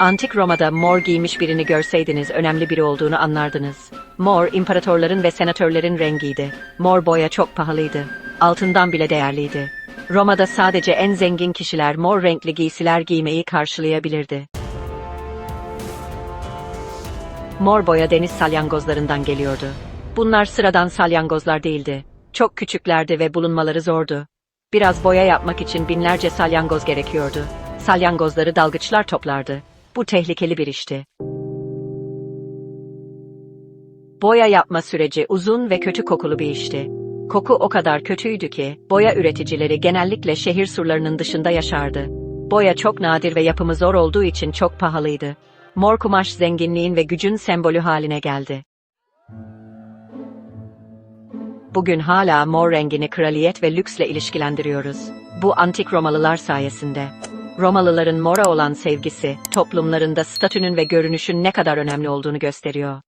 Antik Roma'da mor giymiş birini görseydiniz önemli biri olduğunu anlardınız. Mor, imparatorların ve senatörlerin rengiydi. Mor boya çok pahalıydı. Altından bile değerliydi. Roma'da sadece en zengin kişiler mor renkli giysiler giymeyi karşılayabilirdi. Mor boya deniz salyangozlarından geliyordu. Bunlar sıradan salyangozlar değildi. Çok küçüklerdi ve bulunmaları zordu. Biraz boya yapmak için binlerce salyangoz gerekiyordu. Salyangozları dalgıçlar toplardı. Bu tehlikeli bir işti. Boya yapma süreci uzun ve kötü kokulu bir işti. Koku o kadar kötüydü ki, boya üreticileri genellikle şehir surlarının dışında yaşardı. Boya çok nadir ve yapımı zor olduğu için çok pahalıydı. Mor kumaş zenginliğin ve gücün sembolü haline geldi. Bugün hala mor rengini kraliyet ve lüksle ilişkilendiriyoruz. Bu antik Romalılar sayesinde. Romalıların mora olan sevgisi, toplumlarında statünün ve görünüşün ne kadar önemli olduğunu gösteriyor.